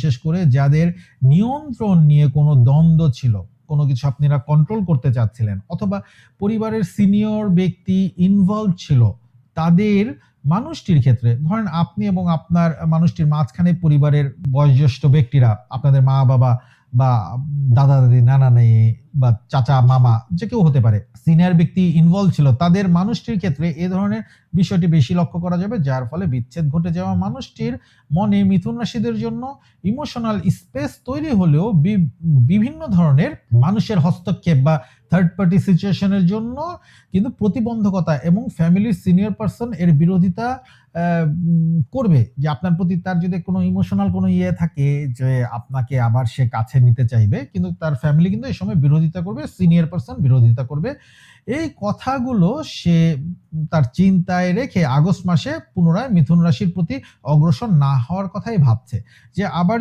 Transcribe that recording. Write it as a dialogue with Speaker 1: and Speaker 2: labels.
Speaker 1: বিশেষ করে যাদের নিয়ন্ত্রণ নিয়ে কোনো দ্বন্দ্ব ছিল, কোনো কিছু আপনারা কন্ট্রোল করতে চাচ্ছিলেন, অথবা পরিবারের সিনিয়র ব্যক্তি ইনভলভ ছিল, তাদের মানুষটির ক্ষেত্রে, ধরেন আপনি এবং আপনার মানুষটির মাঝখানে পরিবারের বয়োজ্যেষ্ঠ ব্যক্তিরা, আপনাদের মা বাবা বা দাদা দাদি নানা নানি বা চাচা, মামা, যে কেউ হতে পারে সিনিয়র ব্যক্তি ইনভলভ ছিল, তাদের মানুষটির ক্ষেত্রে এ ধরনের বিষয়টি বেশি লক্ষ্য করা যাবে, যার ফলে বিচ্ছেদ ঘটে যাওয়া মানুষটির মনে মিথুন রাশিদের জন্য ইমোশনাল স্পেস তৈরি হলেও বিভিন্ন ধরনের মানুষের হস্তক্ষেপ বা থার্ড পার্টি সিচুয়েশনের জন্য কিন্তু প্রতিবন্ধকতা এবং ফ্যামিলির সিনিয়র পার্সন এর বিরোধিতা করবে যে আপনার প্রতি তার যদি কোনো ইমোশনাল কোনো ইয়ে থাকে যে আপনাকে আবার সে কাছে নিতে চাইবে, কিন্তু তার ফ্যামিলি কিন্তু এই সময় বিরোধিতা করবে সিনিয়র পার্সন বিরোধিতা করবে। এই কথাগুলো সে তার চিন্তায় রেখে আগস্ট মাসে পুনরায় মিথুন রাশির প্রতি অগ্রসর না হওয়ার কথাই ভাবছে। যে আবার